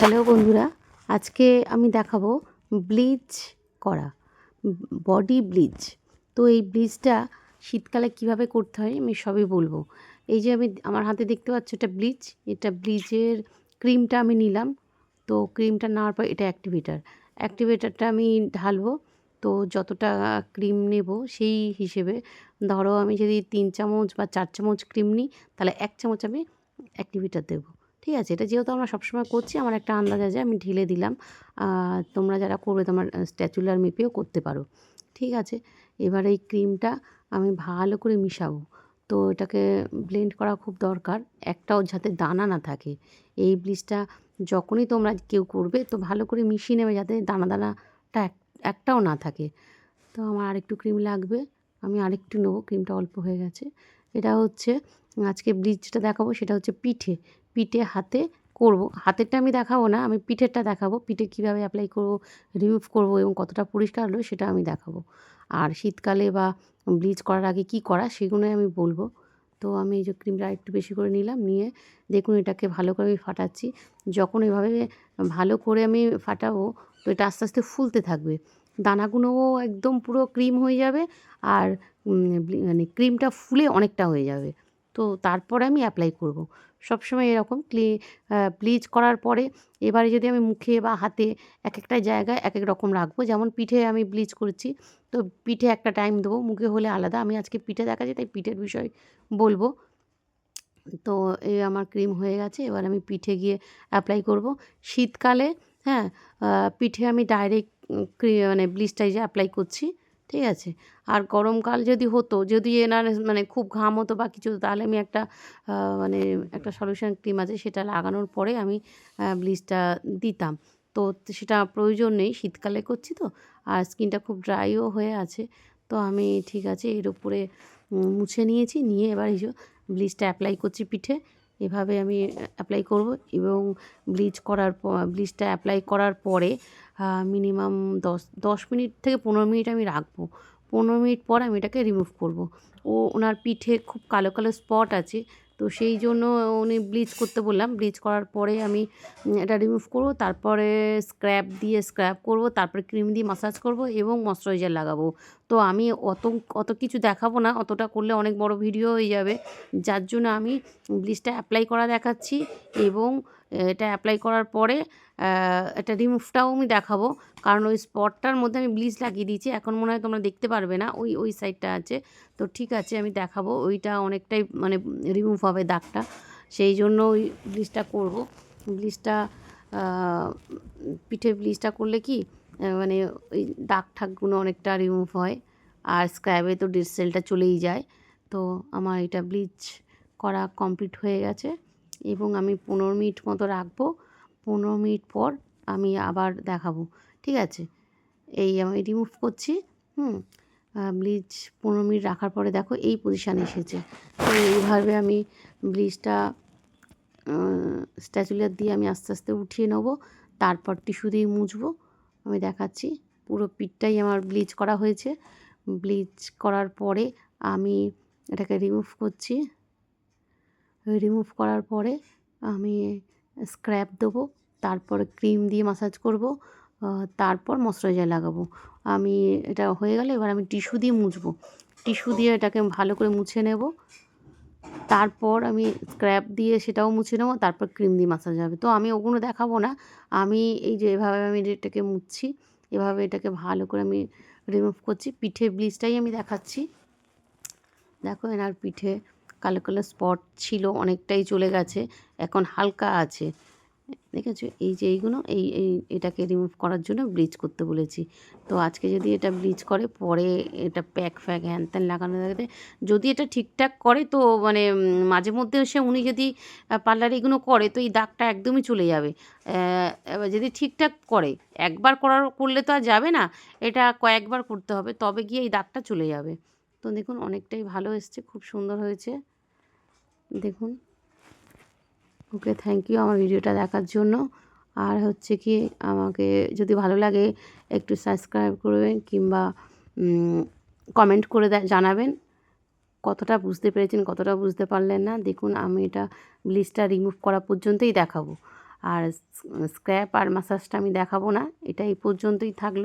Hello বন্ধুরা, আজকে আমি দেখাবো ব্লিচ করা, বডি ব্লিচ। তো এই ব্লিচটা শীতকালে কীভাবে করতে হয় আমি সবই বলব। এই যে আমি আমার হাতে দেখতে পাচ্ছ এটা ব্লিচ, এটা ব্লিচের ক্রিমটা আমি নিলাম। তো ক্রিমটা নেওয়ার পর এটা অ্যাক্টিভেটার, অ্যাক্টিভেটারটা আমি ঢালবো। তো যতটা ক্রিম নেব সেই হিসেবে, ধরো আমি যদি তিন চামচ বা চার চামচ ক্রিম নিই, তাহলে এক চামচ আমি অ্যাক্টিভেটার দেবো। ঠিক আছে, এটা যেহেতু আমরা সবসময় করছি, আমার একটা আন্দাজ আছে, আমি ঢেলে দিলাম। তোমরা যারা করবে তোমার স্ট্যাচুলার মেপেও করতে পারো। ঠিক আছে, এবার এই ক্রিমটা আমি ভালো করে মিশাবো। তো এটাকে ব্লেন্ড করা খুব দরকার, একটাও যাতে দানা না থাকে। এই ব্লিচটা যখনই তোমরা কেউ করবে, তো ভালো করে মিশিয়ে নেবে যাতে দানা দানাটা একটাও না থাকে। তো আমার আরেকটু ক্রিম লাগবে, আমি আরেকটু নেব ক্রিমটা অল্প হয়ে গেছে। এটা হচ্ছে আজকে ব্লিচটা দেখাবো, সেটা হচ্ছে পিঠে। পিঠে হাতে করব। হাতেরটা আমি দেখাবো না, আমি পিঠেরটা দেখাবো। পিঠে কীভাবে অ্যাপ্লাই করব রিমুভ করব এবং কতটা পরিষ্কার হলো, সেটা আমি দেখাবো। আর শীতকালে বা ব্লিচ করার আগে কি করা, সেগুলোই আমি বলব। তো আমি এই যে ক্রিমটা একটু বেশি করে নিলাম, নিয়ে দেখুন এটাকে ভালো করে আমি ফাটাচ্ছি। যখন এভাবে ভালো করে আমি ফাটাবো, তো এটা আস্তে আস্তে ফুলতে থাকবে। দানাগুলোও একদম পুরো ক্রিম হয়ে যাবে, আর মানে ক্রিমটা ফুলে অনেকটা হয়ে যাবে। তো তারপরে আমি অ্যাপ্লাই করব। সবসময় এরকম ক্লি ব্লিচ করার পরে এবারে যদি আমি মুখে বা হাতে এক একটা জায়গায় এক এক রকম রাখব, যেমন পিঠে আমি ব্লিচ করছি, তো পিঠে একটা টাইম দেবো, মুখে হলে আলাদা। আমি আজকে পিঠে দেখা দেখাচ্ছি, তাই পিঠের বিষয় বলব। তো এই আমার ক্রিম হয়ে গেছে, এবার আমি পিঠে গিয়ে অ্যাপ্লাই করব। শীতকালে হ্যাঁ পিঠে আমি ডাইরেক্ট মানে ব্লিচটাই যে অ্যাপ্লাই করছি। ঠিক আছে? আর গরমকাল যদি হতো, যদি এনার মানে খুব ঘাম হতো বা কিছু তাহলে আমি একটা মানে একটা সলিউশন ক্রিম আছে, সেটা লাগানোর পরে আমি ব্লিচটা দিতাম। তো সেটা প্রয়োজন নেই, শীতকালে করছি তো, আর স্কিনটা খুব ড্রাইও হয়ে আছে। তো আমি ঠিক আছে, এর উপরে মুছে নিয়েছি, নিয়ে এবার এই ব্লিচটা অ্যাপ্লাই করছি পিঠে। এভাবে আমি অ্যাপ্লাই করব এবং ব্লিচ করার ব্লিচটা অ্যাপ্লাই করার পরে মিনিমাম দশ দশ মিনিট থেকে পনেরো মিনিট আমি রাখব। পনেরো মিনিট পর আমি এটাকে রিমুভ করব। ও, ওনার পিঠে খুব কালো কালো স্পট আছে, তো সেই জন্য উনি ব্লিচ করতে বললাম। ব্লিচ করার পরে আমি এটা রিমুভ করব, তারপরে স্ক্র্যাপ দিয়ে স্ক্র্যাপ করব, তারপরে ক্রিম দিয়ে মাসাজ করব এবং ময়শ্চারাইজার লাগাবো। তো আমি অত অত কিছু দেখাবো না। অতটা করলে অনেক বড় ভিডিও হয়ে যাবে। যার জন্য আমি ব্লিচটা অ্যাপ্লাই করা দেখাচ্ছি এবং এটা অ্যাপ্লাই করার পরে এটা রিমুভটাও আমি দেখাবো। কারণ ওই স্পটটার মধ্যে আমি ব্লিচ লাগিয়ে দিয়েছি। এখন মনে হয় তোমরা দেখতে পারবে না। ওই ওই সাইডটা আছে। তো ঠিক আছে, আমি দেখাবো। ওইটা অনেকটাই মানে রিমুভ হবে দাগটা। সেই জন্য ওই ব্লিচটা করব। ব্লিচটা পিঠে ব্লিচটা করলে কি মানে ওই দাগ ঠাকগুলো অনেকটা রিমুভ হয়। আর স্ক্র্যাবে তো ডেড সেলটা চলেই যায়। তো আমার এটা ব্লিচ করা কমপ্লিট হয়ে গেছে এবং আমি পনেরো মিনিট মতো রাখব। পনেরো মিনিট পর আমি আবার দেখাবো। ঠিক আছে? এই আমি রিমুভ করছি। হুম? ব্লিচ পনেরো মিনিট রাখার পরে দেখো এই পজিশান এসেছে। তো এইভাবে আমি ব্লিচটা স্ট্যাচুলার দিয়ে আমি আস্তে আস্তে উঠিয়ে নেব। তারপর টিস্যু দিয়ে মুছবো। আমি দেখাচ্ছি। পুরো পিঠটাই আমার ব্লিচ করা হয়েছে। ব্লিচ করার পরে আমি এটাকে রিমুভ করছি। রিমুভ করার পরে আমি স্ক্র্যাপ দেবো, তারপর ক্রিম দিয়ে মাসাজ করব তারপর ময়শ্চারাইজার লাগাবো। আমি, এটা হয়ে গেলে এবার আমি টিস্যু দিয়ে মুছবো। টিস্যু দিয়ে এটাকে ভালো করে মুছে নেব। তারপর আমি স্ক্র্যাপ দিয়ে সেটাও মুছে নেব, তারপর ক্রিম দিয়ে মাসাজ হবে। তো আমি ওগুলো দেখাবো না, আমি এই যে এভাবে আমি এটাকে মুছছি এভাবে এটাকে ভালো করে আমি রিমুভ করছি। পিঠে ব্লিচটাই আমি দেখাচ্ছি। দেখো এনার পিঠে কালো কালো স্পট ছিল, অনেকটাই চলে গেছে, এখন হালকা আছে। দেখেছ? এই যে এইগুলো, এই এই, এটাকে রিমুভ করার জন্য ব্লিচ করতে বলেছি। তো আজকে যদি এটা ব্লিচ করে, পরে এটা প্যাক ফ্যাক হ্যান ত্যান লাগানো থাকে যদি এটা ঠিকঠাক করে, তো মানে মাঝে মধ্যে এসে উনি যদি পার্লার এগুলো করে, তো এই দাগটা একদমই চলে যাবে। এবার যদি ঠিকঠাক করে, একবার করার, করলে তো আর যাবে না, এটা কয়েকবার করতে হবে, তবে গিয়ে এই দাগটা চলে যাবে। তো দেখুন, অনেকটাই ভালো এসছে, খুব সুন্দর হয়েছে। দেখুন। ওকে থ্যাংক ইউ আমার ভিডিওটা দেখার জন্য। আর হচ্ছে কি, আমাকে যদি ভালো লাগে একটু সাবস্ক্রাইব করবেন কিংবা কমেন্ট করে জানাবেন। কতটা বুঝতে পেরেছেন, কতটা বুঝতে পারলেন না, দেখুন আমি এটা ব্লিচটা রিমুভ করা পর্যন্তই দেখাবো। আর স্ক্র্যাপ আর মাসাজটা আমি দেখাবো না, এটা এই পর্যন্তই থাকল।